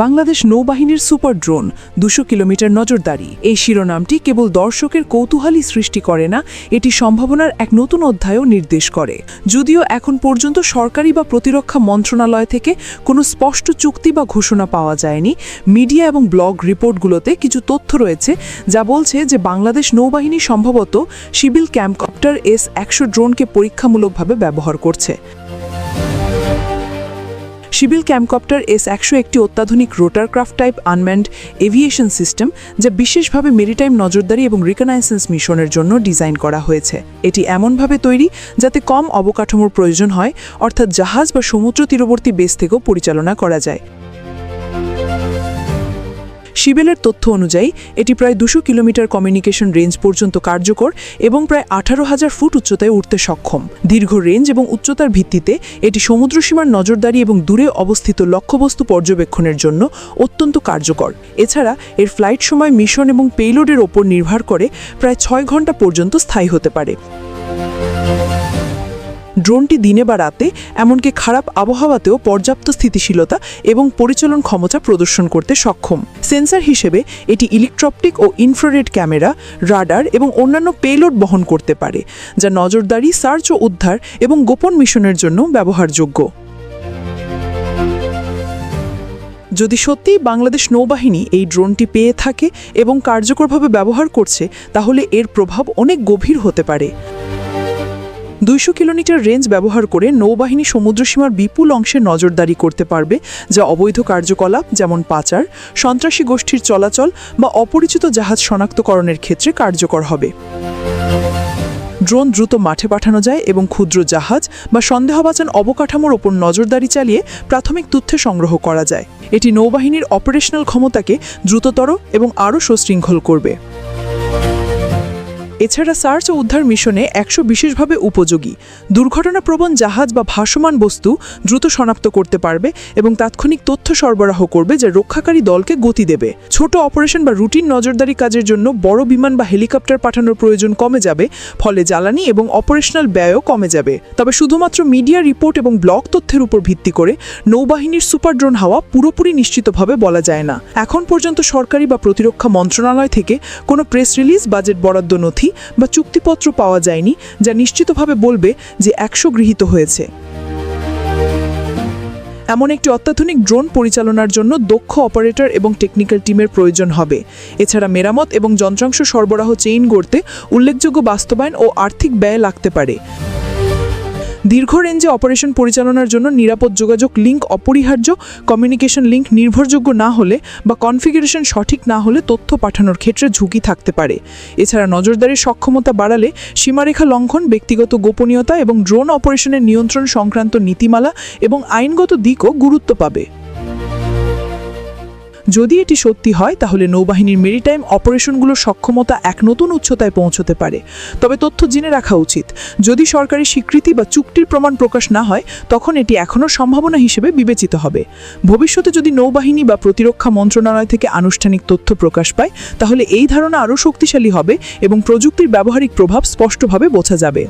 বাংলাদেশ নৌবাহিনীর super drone, দুশো kilometre নজরদারি। এই শিরোনামটি কেবল দর্শকের কৌতূহলী সৃষ্টি করে না, এটি সম্ভাবনার এক নতুন অধ্যায়ও নির্দেশ করে। যদিও এখন পর্যন্ত সরকারি বা প্রতিরক্ষা মন্ত্রণালয় থেকে কোনো স্পষ্ট চুক্তি বা ঘোষণা পাওয়া যায়নি, মিডিয়া এবং ব্লগ রিপোর্টগুলোতে কিছু তথ্য রয়েছে যা বলছে যে বাংলাদেশ নৌবাহিনী সম্ভবত সিভিল ক্যাম্পকপ্টার এস একশো ড্রোনকে পরীক্ষামূলকভাবে ব্যবহার করছে। সিভিল ক্যাম্পকপ্টার এস একশো একটি অত্যাধুনিক rotorcraft type unmanned aviation system, যা বিশেষভাবে মেরিটাইম নজরদারি এবং রিকনাইসেন্স মিশনের জন্য ডিজাইন করা হয়েছে। এটি এমনভাবে তৈরি যাতে কম অবকাঠামোর প্রয়োজন হয়, অর্থাৎ জাহাজ বা সমুদ্র তীরবর্তী বেস থেকেও পরিচালনা করা যায়। শিবেলের তথ্য অনুযায়ী, এটি প্রায় দুশো কিলোমিটার কমিউনিকেশন রেঞ্জ পর্যন্ত কার্যকর এবং প্রায় আঠারো হাজার ফুট উচ্চতায় উঠতে সক্ষম। দীর্ঘ রেঞ্জ এবং উচ্চতার ভিত্তিতে এটি সমুদ্রসীমার নজরদারি এবং দূরে অবস্থিত লক্ষ্যবস্তু পর্যবেক্ষণের জন্য অত্যন্ত কার্যকর। এছাড়া, এর ফ্লাইট সময় মিশন এবং পেইলোডের ওপর নির্ভর করে প্রায় ছয় ঘণ্টা পর্যন্ত স্থায়ী হতে পারে। ড্রোনটি দিনে বা রাতে, এমনকি খারাপ আবহাওয়াতেও পর্যাপ্ত স্থিতিশীলতা এবং পরিচালন ক্ষমতা প্রদর্শন করতে সক্ষম। সেন্সর হিসেবে এটি ইলেকট্রপটিক ও ইনফ্রারেড ক্যামেরা, রাডার এবং অন্যান্য পেলোড বহন করতে পারে, যা নজরদারি, সার্চ ও উদ্ধার এবং গোপন মিশনের জন্য ব্যবহারযোগ্য। যদি সত্যিই বাংলাদেশ নৌবাহিনী এই ড্রোনটি পেয়ে থাকে এবং কার্যকরভাবে ব্যবহার করছে, তাহলে এর প্রভাব অনেক গভীর হতে পারে। দুইশো কিলোমিটার রেঞ্জ ব্যবহার করে নৌবাহিনী সমুদ্রসীমার বিপুল অংশে নজরদারি করতে পারবে, যা অবৈধ কার্যকলাপ, যেমন পাচার, সন্ত্রাসী গোষ্ঠীর চলাচল বা অপরিচিত জাহাজ শনাক্তকরণের ক্ষেত্রে কার্যকর হবে। ড্রোন দ্রুত মাঠে পাঠানো যায় এবং ক্ষুদ্র জাহাজ বা সন্দেহবাচন অবকাঠামোর ওপর নজরদারি চালিয়ে প্রাথমিক তথ্য সংগ্রহ করা যায়। এটি নৌবাহিনীর অপারেশনাল ক্ষমতাকে দ্রুততর এবং আরও সুশৃঙ্খল করবে। এছাড়া সার্চ ও উদ্ধার মিশনে একশো বিশেষভাবে উপযোগী। দুর্ঘটনাপ্রবণ জাহাজ বা ভাসমান বস্তু দ্রুত শনাক্ত করতে পারবে এবং তাৎক্ষণিক তথ্য সরবরাহ করবে যা রক্ষাকারী দলকে গতি দেবে। ছোট অপারেশন বা রুটিন নজরদারি কাজের জন্য বড় বিমান বা হেলিকপ্টার পাঠানোর প্রয়োজন কমে যাবে, ফলে জ্বালানি এবং অপারেশনাল ব্যয়ও কমে যাবে। তবে শুধুমাত্র মিডিয়া রিপোর্ট এবং ব্লক তথ্যের উপর ভিত্তি করে নৌবাহিনীর সুপার ড্রোন হাওয়া পুরোপুরি নিশ্চিতভাবে বলা যায় না। এখন পর্যন্ত সরকারি বা প্রতিরক্ষা মন্ত্রণালয় থেকে কোনো প্রেস রিলিজ, বাজেট বরাদ্দ নথি বা চুক্তিপত্র পাওয়া যায়নি, যা নিশ্চিতভাবে বলবে যে একশো গৃহীত হয়েছে। এমন একটি অত্যাধুনিক ড্রোন পরিচালনার জন্য দক্ষ অপারেটর এবং টেকনিক্যাল টিমের প্রয়োজন হবে। এছাড়া মেরামত এবং যন্ত্রাংশ সরবরাহ চেইন গড়তে উল্লেখযোগ্য বাস্তবায়ন ও আর্থিক ব্যয় লাগতে পারে। দীর্ঘ রেঞ্জে অপারেশন পরিচালনার জন্য নিরাপদ যোগাযোগ লিঙ্ক, অপরিহার্য কমিউনিকেশন লিঙ্ক নির্ভরযোগ্য না হলে বা কনফিগারেশন সঠিক না হলে তথ্য পাঠানোর ক্ষেত্রে ঝুঁকি থাকতে পারে। এছাড়া নজরদারির সক্ষমতা বাড়ালে সীমারেখা লঙ্ঘন, ব্যক্তিগত গোপনীয়তা এবং ড্রোন অপারেশনের নিয়ন্ত্রণ সংক্রান্ত নীতিমালা এবং আইনগত দিকও গুরুত্ব পাবে। যদি এটি সত্যি হয়, তাহলে নৌবাহিনীর মেরিটাইম অপারেশনগুলোর সক্ষমতা এক নতুন উচ্চতায় পৌঁছতে পারে। তবে তথ্য জেনে রাখা উচিত, যদি সরকারি স্বীকৃতি বা চুক্তির প্রমাণ প্রকাশ না হয়, তখন এটি এখনও সম্ভাবনা হিসেবে বিবেচিত হবে। ভবিষ্যতে যদি নৌবাহিনী বা প্রতিরক্ষা মন্ত্রণালয় থেকে আনুষ্ঠানিক তথ্য প্রকাশ পায়, তাহলে এই ধারণা আরও শক্তিশালী হবে এবং প্রযুক্তির ব্যবহারিক প্রভাব স্পষ্টভাবে বোঝা যাবে।